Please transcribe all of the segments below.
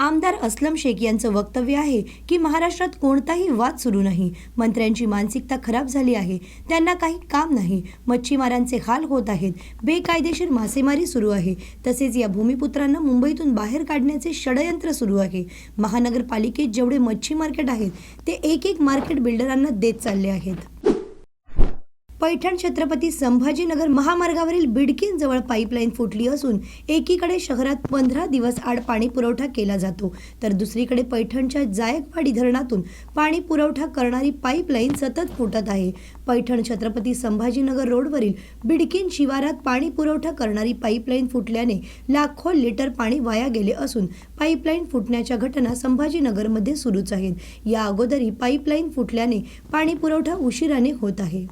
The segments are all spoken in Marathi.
आमदार असलम शेख यांचं वक्तव्य आहे की महाराष्ट्रात कोणताही वाद सुरू नाही. मंत्र्यांची मानसिकता खराब झाली आहे. त्यांना काही काम नाही. मच्छीमारांचे हाल होत आहेत. बेकायदेशीर मासेमारी सुरू आहे. तसेच या भूमिपुत्रांना मुंबईतून बाहेर काढण्याचे षडयंत्र सुरू आहे. महानगरपालिकेत जेवढे मच्छी मार्केट आहेत ते एक एक मार्केट बिल्डरांना देत चालले आहेत. पैठण छत्रपती संभाजीनगर महामार्गावरील बिडकीनजवळ पाईपलाईन फुटली असून एकीकडे शहरात पंधरा दिवस आड पाणी पुरवठा केला जातो. तर दुसरीकडे पैठणच्या जायकवाडी धरणातून पाणी पुरवठा करणारी पाईपलाईन सतत फुटत आहे. पैठण छत्रपती संभाजीनगर रोडवरील बिडकीन शिवारात पाणी पुरवठा करणारी पाईपलाईन फुटल्याने लाखो लिटर पाणी वाया गेले असून पाईपलाईन फुटण्याच्या घटना संभाजीनगरमध्ये सुरूच आहेत. या अगोदरही पाईपलाईन फुटल्याने पाणी पुरवठा उशिराने होत आहे.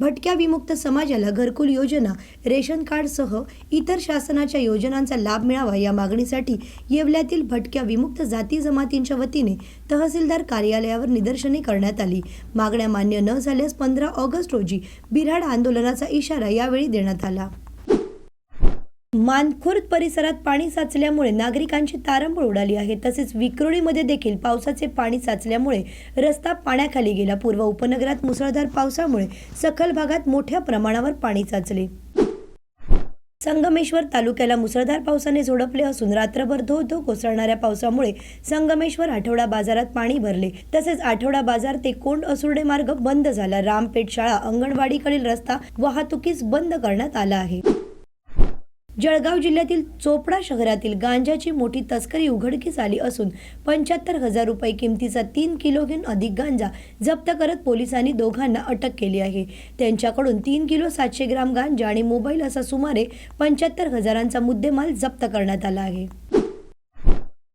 भटक्या विमुक्त समाजाला घरकुल योजना रेशन कार्डसह इतर शासनाच्या योजनांचा लाभ मिळावा या मागणीसाठी येवल्यातील भटक्या विमुक्त जाती जमातींच्या वतीने तहसीलदार कार्यालयावर निदर्शने करण्यात आली. मागण्या मान्य न झाल्यास पंधरा ऑगस्ट रोजी बिऱ्हाड आंदोलनाचा इशारा यावेळी देण्यात आला. मानखुर्द परिसरात पाणी साचल्यामुळे नागरिकांची तारंबळ उडाली आहे. तसेच विक्रोळीमध्ये देखील पावसाचे पाणी साचल्यामुळे रस्ता पाण्याखाली गेला. पूर्व उपनगरात मुसळधार पावसामुळे सखल भागात मोठ्या प्रमाणावर पाणी साचले. संगमेश्वर तालुक्याला मुसळधार पावसाने झोडपले असून रात्रभर धो धो कोसळणाऱ्या पावसामुळे संगमेश्वर आठवडा बाजारात पाणी भरले. तसेच आठवडा बाजार ते कोंड असुर्डे मार्ग बंद झाला. रामपेठ शाळा अंगणवाडीकडील रस्ता वाहतुकीस बंद करण्यात आला आहे. जळगाव जिल्ह्यातील चोपडा शहरातील गांजाची मोठी तस्करी उघडकीस आली असून पंच्याहत्तर हजार रुपये किमतीचा तीन किलोहून अधिक गांजा जप्त करत पोलिसांनी दोघांना अटक केली आहे. त्यांच्याकडून तीन किलो सातशे ग्राम गांजा आणि मोबाईल असा सुमारे पंच्याहत्तर हजारांचा मुद्देमाल जप्त करण्यात आला आहे.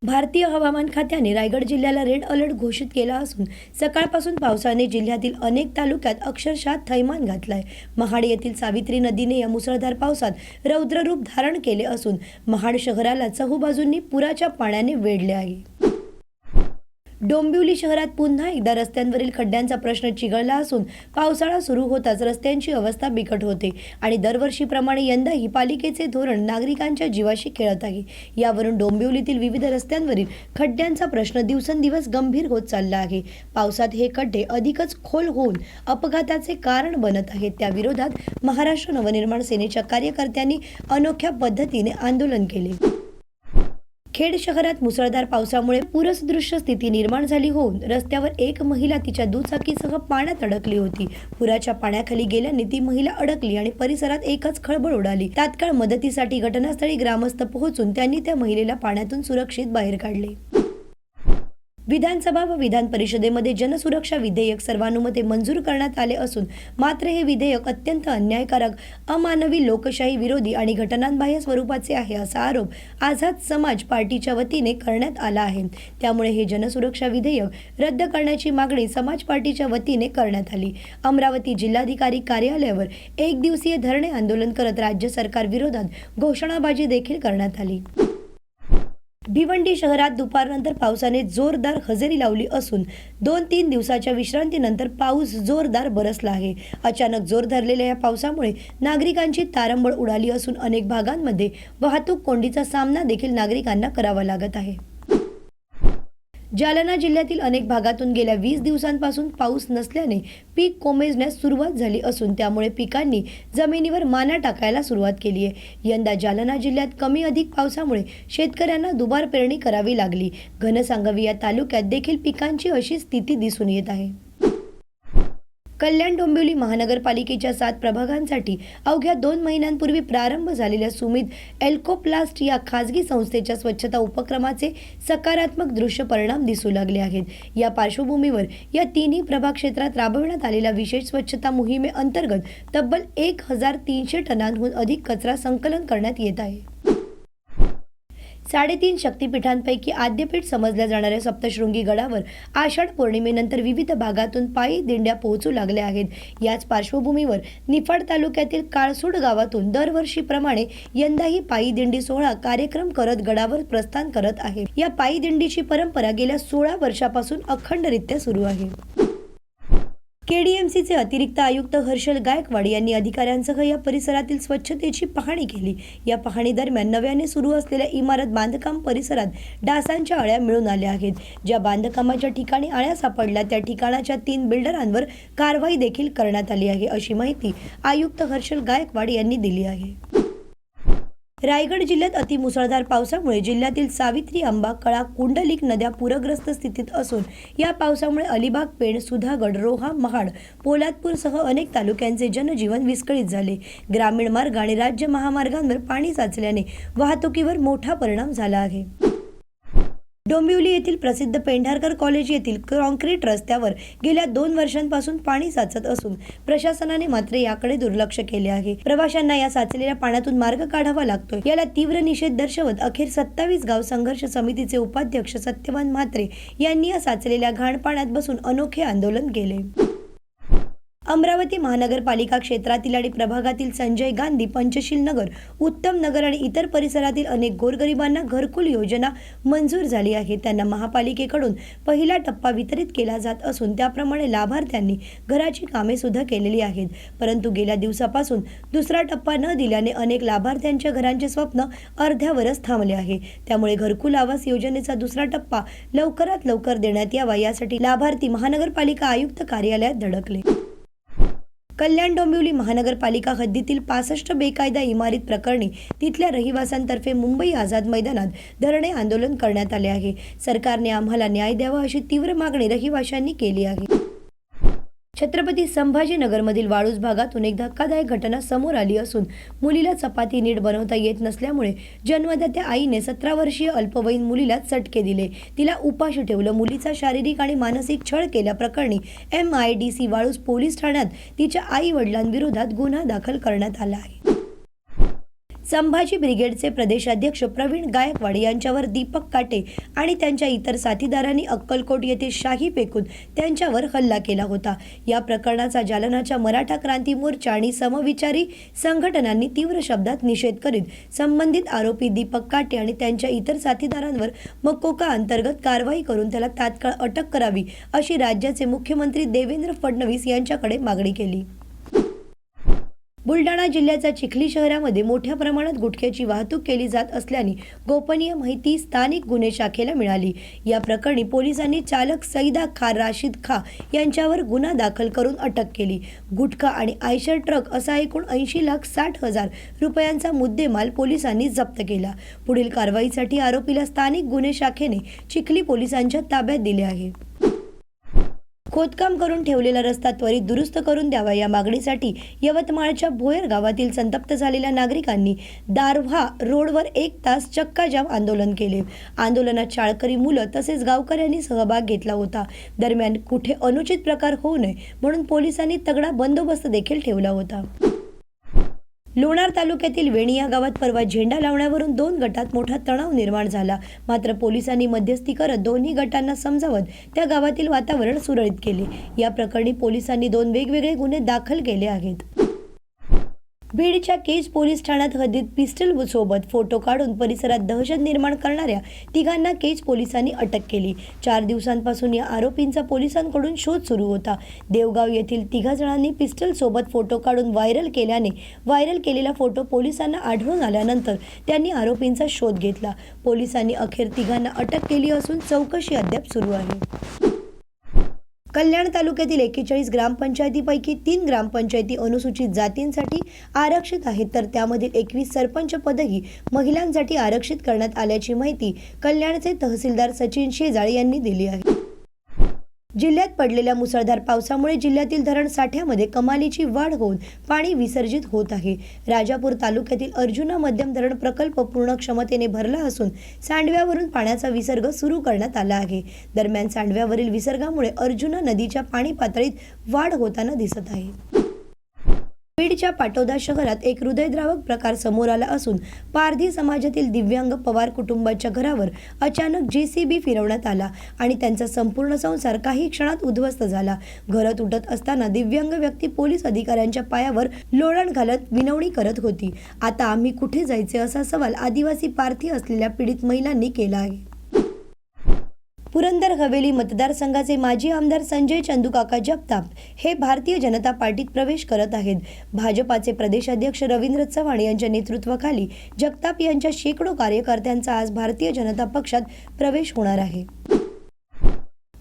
भारतीय हवामान खात्याने रायगड जिल्ह्याला रेड अलर्ट घोषित केला असून सकाळपासून पावसाने जिल्ह्यातील अनेक तालुक्यात अक्षरशः थैमान घातलाय. महाड येथील सावित्री नदीने या मुसळधार पावसात रौद्ररूप धारण केले असून महाड शहराला चहूबाजूंनी पुराच्या पाण्याने वेढले आहे. डोंबिवली शहरात पुन्हा एकदा रस्त्यांवरील खड्ड्यांचा प्रश्न चिघळला असून पावसाळा सुरू होताच रस्त्यांची अवस्था बिकट होते आणि दरवर्षीप्रमाणे यंदाही पालिकेचे धोरण नागरिकांच्या जीवाशी खेळत आहे. यावरून डोंबिवलीतील विविध रस्त्यांवरील खड्ड्यांचा प्रश्न दिवसेंदिवस गंभीर होत चालला आहे. पावसात हे खड्डे अधिकच खोल होऊन अपघाताचे कारण बनत आहेत. त्याविरोधात महाराष्ट्र नवनिर्माण सेनेच्या कार्यकर्त्यांनी अनोख्या पद्धतीने आंदोलन केले. खेड शहरात मुसळधार पावसामुळे पूरसदृश्य स्थिती निर्माण झाली होऊन रस्त्यावर एक महिला तिच्या दुचाकीसह पाण्यात अडकली होती. पुराच्या पाण्याखाली गेल्याने ती महिला अडकली आणि परिसरात एकच खळबळ उडाली. तात्काळ मदतीसाठी घटनास्थळी ग्रामस्थ पोहोचून त्यांनी त्या महिलेला पाण्यातून सुरक्षित बाहेर काढले. विधानसभा व विधान परिषदेमध्ये जनसुरक्षा विधेयक सर्वानुमते मंजूर करण्यात आले असून मात्र हे विधेयक अत्यंत अन्यायकारक अमानवी लोकशाही विरोधी आणि घटनांबाह्य स्वरूपाचे आहे असा आरोप आझाद समाज पार्टीच्या वतीने करण्यात आला आहे. त्यामुळे हे जनसुरक्षा विधेयक रद्द करण्याची मागणी समाज पार्टीच्या वतीने करण्यात आली. अमरावती जिल्हाधिकारी कार्यालयावर एक दिवसीय धरणे आंदोलन करत राज्य सरकार विरोधात घोषणाबाजी देखील करण्यात आली. भिवंडी शहरात दुपारनंतर पावसाने जोरदार हजेरी लावली असून दोन तीन दिवसाच्या विश्रांतीनंतर पाऊस जोरदार बरसला आहे. अचानक जोर धरलेल्या या पावसामुळे नागरिकांची तारंबळ उडाली असून अनेक भागांमध्ये वाहतूक कोंडीचा सामना देखील नागरिकांना करावा लागत आहे. जालना जिल्ह्यातील अनेक भागातून गेल्या वीस दिवसांपासून पाऊस नसल्याने पीक कोमेजण्यास सुरुवात झाली असून त्यामुळे पिकांनी जमिनीवर माना टाकायला सुरुवात केली आहे. यंदा जालना जिल्ह्यात कमी अधिक पावसामुळे शेतकऱ्यांना दुबार पेरणी करावी लागली. घनसांगवी या तालुक्यात देखील पिकांची अशी स्थिती दिसून येत आहे. कल्याण डोंबिवली महानगरपालिकेच्या सात प्रभागांसाठी अवघ्या दोन महिन्यांपूर्वी प्रारंभ झालेल्या सुमित एल्कोप्लास्ट या खासगी संस्थेच्या स्वच्छता उपक्रमाचे सकारात्मक दृश्य परिणाम दिसू लागले आहेत. या पार्श्वभूमीवर या तिन्ही प्रभाग क्षेत्रात राबविण्यात आलेल्या विशेष स्वच्छता मोहिमेअंतर्गत तब्बल एक हजार तीनशे टनांहून अधिक कचरा संकलन करण्यात येत आहे. साडेतीन शक्तिपीठांपैकी आद्यपीठ समजल्या जाणाऱ्या सप्तशृंगी गडावर आषाढ पौर्णिमेनंतर विविध भागातून पायी दिंड्या पोहोचू लागल्या आहेत. याच पार्श्वभूमीवर निफाड तालुक्यातील काळसूड गावातून दरवर्षीप्रमाणे यंदाही पायी दिंडी सोहळा कार्यक्रम करत गडावर प्रस्थान करत आहे. या पायी दिंडीची परंपरा गेल्या सोळा वर्षापासून अखंडरित्या सुरू आहे. केडीएमसीचे अतिरिक्त आयुक्त हर्षल गायकवाड यांनी अधिकाऱ्यांसह या परिसरातील स्वच्छतेची पाहणी केली. या पाहणी दरम्यान नव्याने सुरू असलेल्या इमारत बांधकाम परिसरात डासांच्या अळ्या मिळून आल्या आहेत. ज्या बांधकामाच्या ठिकाणी अळ्या सापडल्या त्या ठिकाणाच्या तीन बिल्डरांवर कारवाई देखील करण्यात आली आहे अशी माहिती आयुक्त हर्षल गायकवाड यांनी दिली आहे. रायगड जिल्ह्यात अतिमुसळधार पावसामुळे जिल्ह्यातील सावित्री आंबा कळा कुंडलिक नद्या पूरग्रस्त स्थितीत असून या पावसामुळे अलिबाग पेण सुधागड रोहा महाड पोलादपूरसह अनेक तालुक्यांचे जनजीवन विस्कळीत झाले. ग्रामीण मार्ग आणि राज्य महामार्गांवर पाणी साचल्याने वाहतुकीवर मोठा परिणाम झाला आहे. डोंबिवली येथील प्रसिद्ध पेंढारकर कॉलेज येथील कॉन्क्रीट रस्त्यावर गेल्या दोन वर्षांपासून पाणी साचत असून प्रशासनाने मात्र याकडे दुर्लक्ष केले आहे. प्रवाशांना या साचलेल्या पाण्यातून मार्ग काढावा लागतोय. याला तीव्र निषेध दर्शवत अखेर सत्तावीस गाव संघर्ष समितीचे उपाध्यक्ष सत्यवान म्हात्रे यांनी या साचलेल्या घाण पाण्यात बसून अनोखे आंदोलन केले. अमरावती महानगरपालिका क्षेत्रातील आणि प्रभागातील संजय गांधी पंचशील नगर उत्तम नगर आणि इतर परिसरातील अनेक गोरगरिबांना घरकुल योजना मंजूर झाली आहे. त्यांना महापालिकेकडून पहिला टप्पा वितरित केला जात असून त्याप्रमाणे लाभार्थ्यांनी घराची कामे सुद्धा केलेली आहेत. परंतु गेल्या दिवसापासून दुसरा टप्पा न दिल्याने अनेक लाभार्थ्यांच्या घरांचे स्वप्न अर्ध्यावरच थांबले आहे. त्यामुळे घरकुल आवास योजनेचा दुसरा टप्पा लवकरात लवकर देण्यात यावा यासाठी लाभार्थी महानगरपालिका आयुक्त कार्यालयात धडकले. कल्याण डोंबिवली महानगरपालिका हद्दीतील पासष्ट बेकायदा इमारत प्रकरणी तिथल्या रहिवाशांतर्फे मुंबई आझाद मैदानात धरणे आंदोलन करण्यात आले आहे. सरकारने आम्हाला न्याय द्यावा अशी तीव्र मागणी रहिवाशांनी केली आहे. छत्रपती संभाजीनगरमधील वाळूज भागातून एक धक्कादायक घटना समोर आली असून मुलीला चपाती नीट बनवता येत नसल्यामुळे जन्मदात्या आईने सतरा वर्षीय अल्पवयीन मुलीला चटके दिले. तिला उपाशी ठेवलं. मुलीचा शारीरिक आणि मानसिक छळ केल्याप्रकरणी M I D C Waluj police ठाण्यात तिच्या आई वडिलांविरोधात गुन्हा दाखल करण्यात आला आहे. संभाजी ब्रिगेडचे प्रदेशाध्यक्ष प्रवीण गायकवाड यांच्यावर दीपक काटे आणि त्यांच्या इतर साथीदारांनी अक्कलकोट येथे शाही फेकून त्यांच्यावर हल्ला केला होता. या प्रकरणाचा जालनाच्या मराठा क्रांती मोर्चा आणि समविचारी संघटनांनी तीव्र शब्दात निषेध करीत संबंधित आरोपी दीपक काटे आणि त्यांच्या इतर साथीदारांवर मकोका अंतर्गत कारवाई करून त्याला तात्काळ अटक करावी अशी राज्याचे मुख्यमंत्री देवेंद्र फडणवीस यांच्याकडे मागणी केली. बुलढाणा जिल्ह्याच्या चिखली शहरामध्ये मोठ्या प्रमाणात गुटख्याची वाहतूक केली जात असल्याने गोपनीय माहिती स्थानिक गुन्हे शाखेला मिळाली. या प्रकरणी पोलिसांनी चालक सईदा खा राशीद खा यांच्यावर गुन्हा दाखल करून अटक केली. गुटखा आणि आयशर ट्रक असा एकूण ऐंशी लाख साठ हजार रुपयांचा मुद्देमाल पोलिसांनी जप्त केला. पुढील कारवाईसाठी आरोपीला स्थानिक गुन्हे शाखेने चिखली पोलिसांच्या ताब्यात दिले आहे. खोदकाम करून ठेवलेला रस्ता त्वरित दुरुस्त करून द्यावा. या मागणीसाठी यवतमाळच्या भोयर गावातील संतप्त झालेल्या नागरिकांनी दारव्हा रोडवर एक तास चक्काजाम आंदोलन केले. आंदोलनात शाळकरी मुलं तसेच गावकऱ्यांनी सहभाग घेतला होता. दरम्यान कुठे अनुचित प्रकार होऊ नये म्हणून पोलिसांनी तगडा बंदोबस्त देखील ठेवला होता. लोणार तालुक्यातील वेणी या गावात परवा झेंडा लावण्यावरून दोन गटात मोठा तणाव निर्माण झाला. मात्र पोलिसांनी मध्यस्थी करत दोन्ही गटांना समजावत त्या गावातील वातावरण सुरळीत केले. या प्रकरणी पोलिसांनी दोन वेगवेगळे गुन्हे दाखल केले आहेत. बीडच्या केज पोलीस ठाण्यात हद्दीत पिस्टल सोबत फोटो काढून परिसरात दहशत निर्माण करणाऱ्या तिघांना केज पोलिसांनी अटक केली. चार दिवसांपासून या आरोपींचा पोलिसांकडून शोध सुरू होता. देवगाव येथील तिघा जणांनी पिस्टल सोबत फोटो काढून व्हायरल केल्याने व्हायरल केलेला फोटो पोलिसांना आढळून आल्यानंतर त्यांनी आरोपींचा शोध घेतला. पोलिसांनी अखेर तिघांना अटक केली असून चौकशी अद्याप सुरू आहे. कल्याण तालुक्यातील एकेचाळीस ग्रामपंचायतीपैकी तीन ग्रामपंचायती अनुसूचित जातींसाठी आरक्षित आहेत. तर त्यामधील एकवीस सरपंच पदही महिलांसाठी आरक्षित करण्यात आल्याची माहिती कल्याणचे तहसीलदार सचिन शेजाळ यांनी दिली आहे. जिल्ह्यात पडलेल्या मुसळधार पावसामुळे जिल्ह्यातील धरण साठ्यामध्ये कमालीची वाढ होऊन पाणी विसर्जित होत आहे. राजापूर तालुक्यातील अर्जुना मध्यम धरण प्रकल्प पूर्ण क्षमतेने भरला असून सांडव्यावरून पाण्याचा विसर्ग सुरू करण्यात आला आहे. दरम्यान सांडव्यावरील विसर्गामुळे अर्जुना नदीच्या पाणी पातळीत वाढ होताना दिसत आहे. बीडच्या पाटोदा शहरात एक हृदयद्रावक प्रकार समोर आला असून पारधी समाजातील दिव्यांग पवार कुटुंबाच्या घरावर अचानक जे सी बी फिरवण्यात आला आणि त्यांचा संपूर्ण संसार काही क्षणात उद्ध्वस्त झाला. घरात उठत असताना दिव्यांग व्यक्ती पोलीस अधिकाऱ्यांच्या पायावर लोळण घालत विनवणी करत होती. आता आम्ही कुठे जायचे असा सवाल आदिवासी पारधी असलेल्या पीडित महिलांनी केला आहे. पुरंदर हवेली मतदारसंघाचे माजी आमदार संजय चंदूकाका जगताप हे भारतीय जनता पार्टीत प्रवेश करत आहेत. भाजपाचे प्रदेशाध्यक्ष रवींद्र चव्हाण यांच्या नेतृत्वाखाली जगताप यांच्या शेकडो कार्यकर्त्यांचा आज भारतीय जनता पक्षात प्रवेश होणार आहे.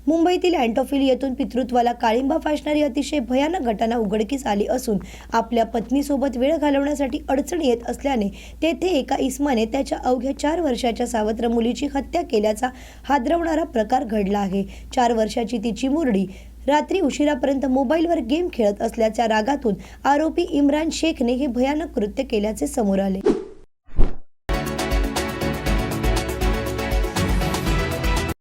मुंबईतील अँटोफिल येथून पितृत्वाला काळिंबा फासणारी अतिशय भयानक घटना उघडकीस आली असून आपल्या पत्नीसोबत वेळ घालवण्यासाठी अडचण येत असल्याने तेथे एका इस्माने त्याच्या अवघ्या चार वर्षाच्या सावत्र मुलीची हत्या केल्याचा हादरवणारा प्रकार घडला आहे. चार वर्षाची तिची मुरडी रात्री उशिरापर्यंत मोबाईलवर गेम खेळत असल्याच्या रागातून आरोपी इम्रान शेखने हे भयानक कृत्य केल्याचे समोर आले.